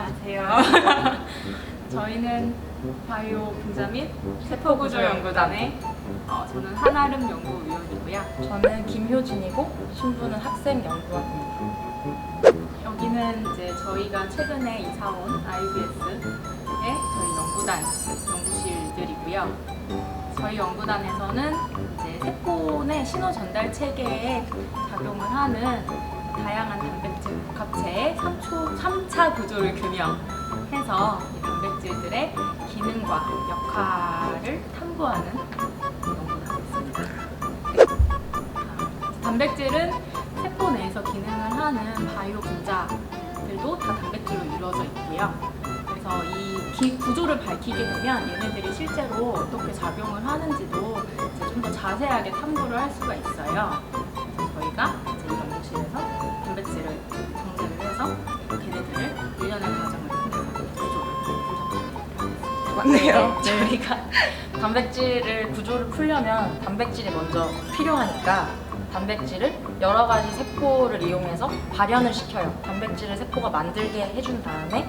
안녕하세요. 저희는 바이오 분자 및 세포구조 연구단의 어, 저는 한아름 연구위원이고요. 저는 김효진이고 신부는 학생 연구원입니다. 여기는 이제 저희가 최근에 이사온 IBS의 저희 연구단 연구실들이고요. 저희 연구단에서는 이제 세포 내 신호 전달 체계에 작용을 하는 다양한 단백질 복합체의 3초, 3차 구조를 규명해서 이 단백질들의 기능과 역할을 탐구하는 연구를 하고 있습니다. 아, 단백질은 세포 내에서 기능을 하는 바이오 분자들도 다 단백질로 이루어져 있고요. 그래서 이 기- 구조를 밝히게 되면 얘네들이 실제로 어떻게 작용을 하는지도 좀 더 자세하게 탐구를 할 수가 있어요. 저희가 이제 이 연구실에서 분석하는 맞네요. 저희가 단백질을 구조를 풀려면 단백질이 먼저 필요하니까 단백질을 여러 가지 세포를 이용해서 발현을 시켜요. 단백질을 세포가 만들게 해준 다음에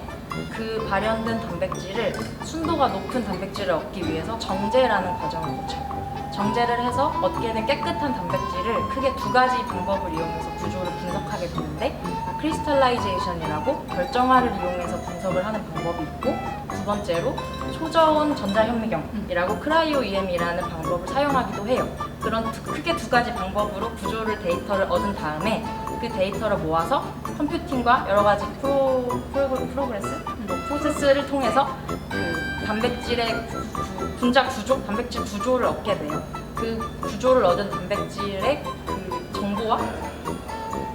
그 발현된 단백질을 순도가 높은 단백질을 얻기 위해서 정제라는 과정을 거쳐요. 정제를 해서 얻게 된 깨끗한 단백질을 크게 두 가지 방법을 이용해서 구조를 분석하게 되는데 크리스탈라이제이션이라고 결정화를 이용해서 분석을 하는 방법이 있고 두 번째로 초저온 전자현미경이라고 크라이오 EM이라는 방법을 사용하기도 해요. 그런 두- 크게 두 가지 방법으로 구조를 데이터를 얻은 다음에 그 데이터를 모아서 컴퓨팅과 여러 가지 프로, 프로, 프로그레스, 뭐 프로세스를 통해서 그 단백질의 구- 구- 분자 구조, 단백질 구조를 얻게 돼요. 그 구조를 얻은 단백질의 그 정보와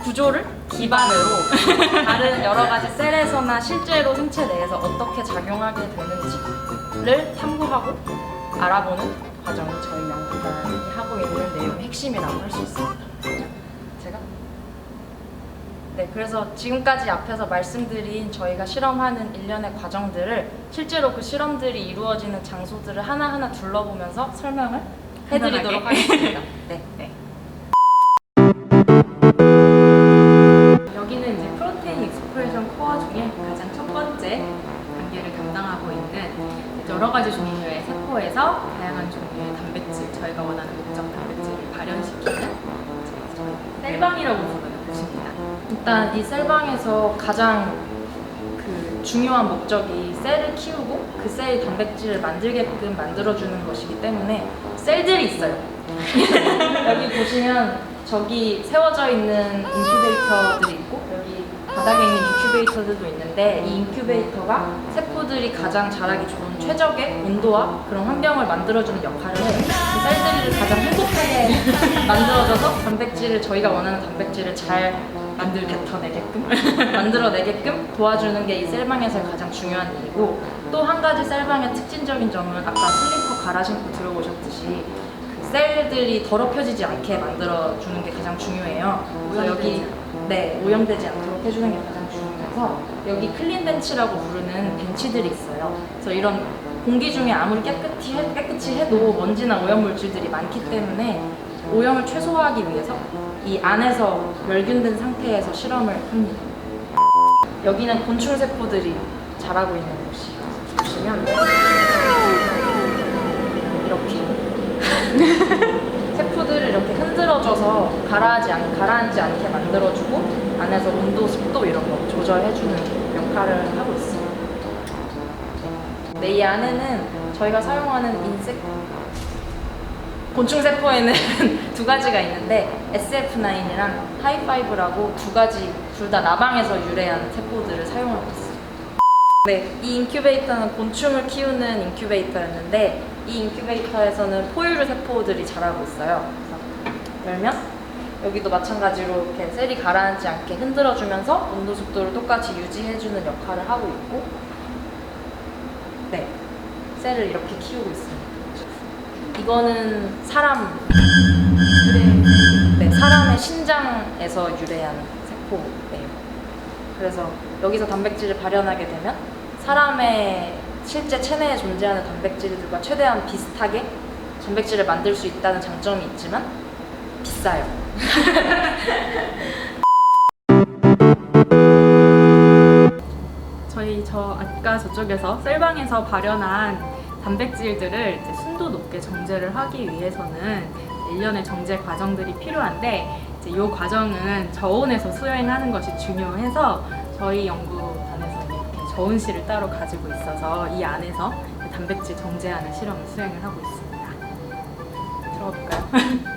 구조를 기반으로 다른 여러 가지 셀에서나 실제로 생체 내에서 어떻게 작용하게 되는지를 탐구하고 알아보는 과정이 저희 연구단이 하고 있는 내용의 핵심이라고 할 수 있습니다. 제가 네, 그래서 지금까지 앞에서 말씀드린 저희가 실험하는 일련의 과정들을 실제로 그 실험들이 이루어지는 장소들을 하나하나 둘러보면서 설명을 해드리도록. 하겠습니다. 네. 네. 여러 가지 종류의 세포에서 다양한 종류의 단백질, 저희가 원하는 목적 단백질을 발현시키는 셀방이라고 부르는 곳입니다. 일단 이 셀방에서 가장 그 중요한 목적이 셀을 키우고 그 셀이 단백질을 만들게끔 만들어주는 것이기 때문에 셀들이 있어요. 여기 보시면 저기 세워져 있는 인큐베이터들이 있고 바닥에 있는 인큐베이터들도 있는데 이 인큐베이터가 세포들이 가장 자라기 좋은 최적의 온도와 그런 환경을 만들어주는 역할을 해요. 그 셀들을 가장 행복하게 만들어줘서 단백질을 저희가 원하는 단백질을 잘 만들 뱉어내게끔 만들어내게끔 도와주는 게 이 셀방에서의 가장 중요한 일이고 또 한 가지 셀방의 특징적인 점은 아까 슬리퍼 갈아 신고 들어오셨듯이 그 셀들이 더럽혀지지 않게 만들어주는 게 가장 중요해요. 그래서 여기 네 오염되지 않도록 해주는 게 가장 중요해서 여기 클린 벤치라고 부르는 벤치들이 있어요. 그래서 이런 공기 중에 아무리 깨끗이, 해, 깨끗이 해도 먼지나 오염 물질들이 많기 때문에 오염을 최소화하기 위해서 이 안에서 멸균된 상태에서 실험을 합니다. 여기는 곤충 세포들이 자라고 있는 곳이에요. 보시면 이렇게 흔들어줘서 가라앉지, 않, 가라앉지 않게 만들어주고 안에서 온도, 습도 이런 거 조절해주는 역할을 하고 있어요. 네, 이 안에는 저희가 사용하는 인색 곤충 세포에는 두 가지가 있는데 SF9이랑 하이파이브라고 두 가지 둘 다 나방에서 유래한 세포들을 사용하고 있어요. 네, 이 인큐베이터는 곤충을 키우는 인큐베이터였는데 이 인큐베이터에서는 포유류 세포들이 자라고 있어요. 열면 여기도 마찬가지로 이렇게 셀이 가라앉지 않게 흔들어주면서 온도 습도를 똑같이 유지해주는 역할을 하고 있고 네, 셀을 이렇게 키우고 있습니다. 이거는 사람 네, 사람의 신장에서 유래한 세포예요. 그래서 여기서 단백질을 발현하게 되면 사람의 실제 체내에 존재하는 단백질들과 최대한 비슷하게 단백질을 만들 수 있다는 장점이 있지만 비싸요. 저희 저 아까 저쪽에서 셀방에서 발현한 단백질들을 이제 순도 높게 정제를 하기 위해서는 일련의 정제 과정들이 필요한데 이제 이 과정은 저온에서 수행하는 것이 중요해서 저희 연구단에서는 이렇게 저온실을 따로 가지고 있어서 이 안에서 단백질 정제하는 실험을 수행을 하고 있습니다. 들어가 볼까요?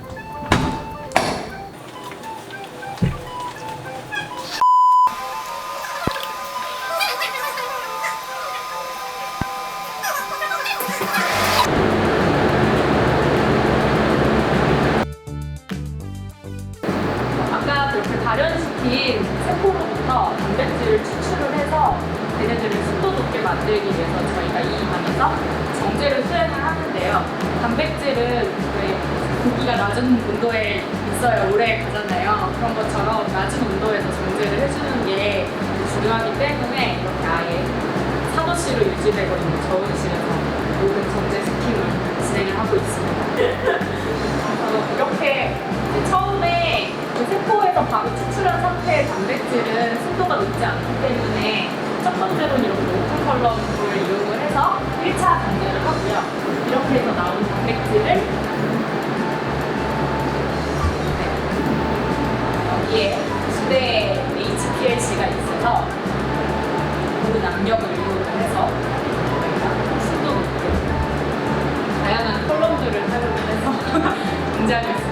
고기가 낮은 온도에 있어야 오래 가잖아요. 그런 것처럼 낮은 온도에서 정제를 해주는 게 중요하기 때문에 이렇게 아예 사도실로 유지되고 있는 저온실에서 모든 정제 스킴을 진행을 하고 있습니다. 그래서 이렇게 처음에 그 세포에서 바로 추출한 상태의 단백질은 순도가 높지 않기 때문에 첫 번째로는 이렇게 오픈 컬럼을 이용을 해서 1차 단계를 하고요. 이렇게 해서 나온 단백질을 여기에 부대 HPLC가 있어서 고른 압력을 이용을 해서 저희가 순도 높게 다양한 컬럼들을 사용을 해서 등장을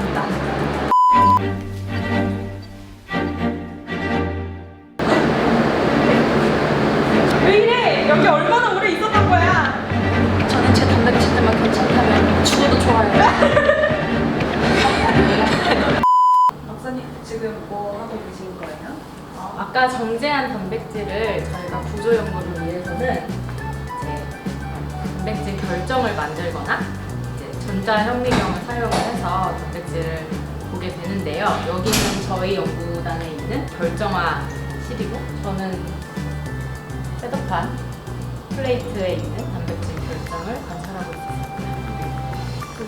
정제한 단백질을 저희가 구조 연구를 위해서는 이제 단백질 결정을 만들거나 이제 전자현미경을 사용을 해서 단백질을 보게 되는데요. 여기는 저희 연구단에 있는 결정화 실이고 저는 셋업한 플레이트에 있는 단백질 결정을 관찰하고 있습니다.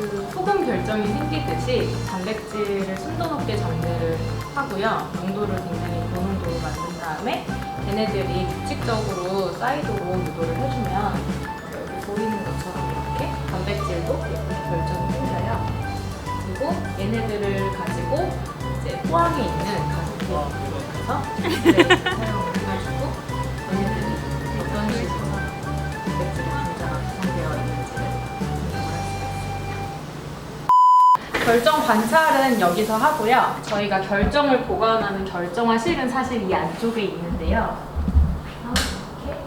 그 소금 결정이 생기듯이 단백질을 순도 높게 정제를 하고요. 농도를 굉장히 고농도로 만든 다음에 얘네들이 규칙적으로 사이드로 유도를 해주면 여기 보이는 것처럼 이렇게 단백질도 예쁘게 결정이 생겨요. 그리고 얘네들을 가지고 이제 포항에 있는 가속기에 가서 사용을 결정 관찰은 여기서 하고요. 저희가 결정을 보관하는 결정화 실은 사실 이 안쪽에 있는데요. 이렇게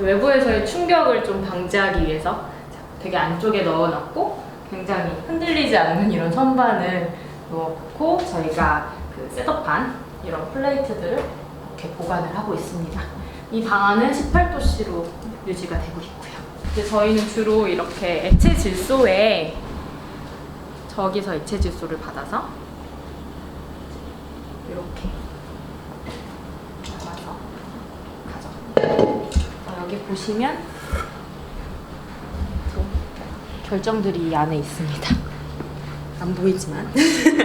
외부에서의 충격을 좀 방지하기 위해서 되게 안쪽에 넣어놨고 굉장히 흔들리지 않는 이런 선반을 넣어놓고 저희가 그 셋업한 이런 플레이트들을 이렇게 보관을 하고 있습니다. 이 방안은 18도씨로 유지가 되고 있고요. 이제 저희는 주로 이렇게 액체 질소에 저기서 액체 질소를 받아서 이렇게 잡아서. 자, 여기 보시면 또 결정들이 이 안에 있습니다. 안 보이지만.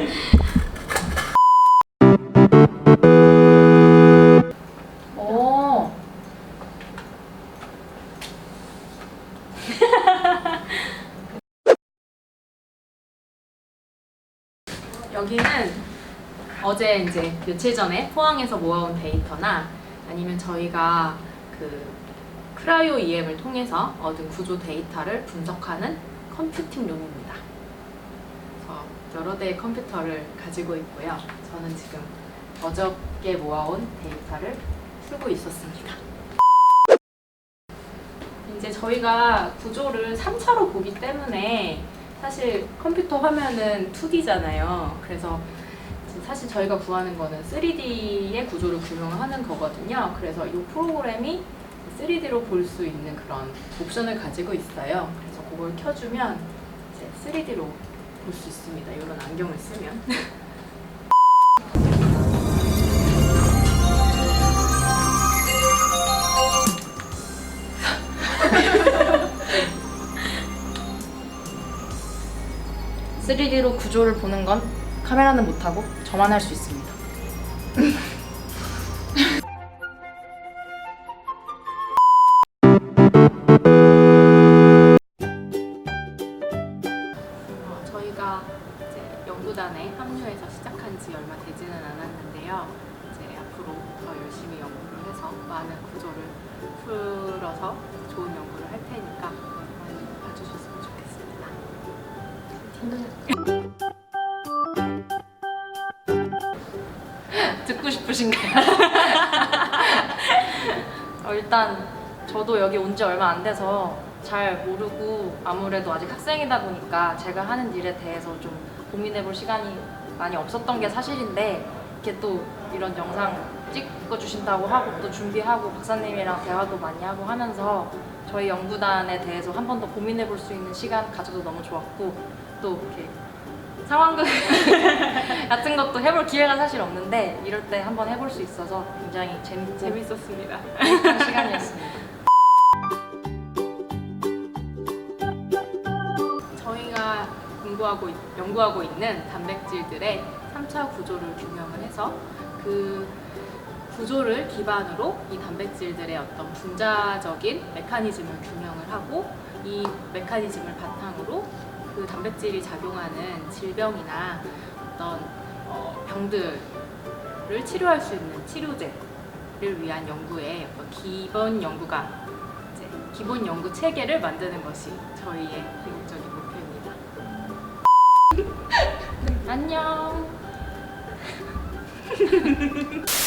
여기는 어제 이제 며칠 전에 포항에서 모아온 데이터나 아니면 저희가 그 크라이오 EM을 통해서 얻은 구조 데이터를 분석하는 컴퓨팅. 그래서 여러 대의 컴퓨터를 가지고 있고요. 저는 지금 어저께 모아온 데이터를 쓰고 있었습니다. 이제 저희가 구조를 3차로 보기 때문에 사실 컴퓨터 화면은 2D잖아요. 그래서 사실 저희가 구하는 거는 3D의 구조를 규명하는 거거든요. 그래서 이 프로그램이 3D로 볼 수 있는 그런 옵션을 가지고 있어요. 그래서 그걸 켜주면 이제 3D로 볼 수 있습니다. 이런 안경을 쓰면. 3D로 구조를 보는 건 카메라는 못하고 저만 할 수 있습니다. 어, 저희가 이제 연구단에 합류해서 시작한 지 얼마 되지는 않았는데요. 이제 앞으로 더 열심히 연구를 해서 많은 구조를 풀어서 좋은 연구를 할 테니까 듣고 싶으신가요? 어, 일단 저도 여기 온 지 얼마 안 돼서 잘 모르고 아무래도 아직 학생이다 보니까 제가 하는 일에 대해서 좀 고민해 볼 시간이 많이 없었던 게 사실인데 이렇게 또 이런 영상 찍어 주신다고 하고 또 준비하고 박사님이랑 대화도 많이 하고 하면서 저희 연구단에 대해서 한 번 더 고민해 볼 수 있는 시간 가져도 너무 좋았고 또 이렇게 상황극 같은 것도 해볼 기회가 사실 없는데 이럴 때 한번 해볼 수 있어서 굉장히 재밌고 재밌었습니다. 시간이었습니다. 저희가 공부하고 있- 연구하고 있는 단백질들의 3차 구조를 규명을 해서 그 구조를 기반으로 이 단백질들의 어떤 분자적인 메커니즘을 규명을 하고 이 메커니즘을 바탕으로 그 단백질이 작용하는 질병이나 어떤 어, 병들을 치료할 수 있는 치료제를 위한 어떤 기본 연구가 이제 기본 연구 체계를 만드는 것이 저희의 궁극적인 목표입니다. 안녕.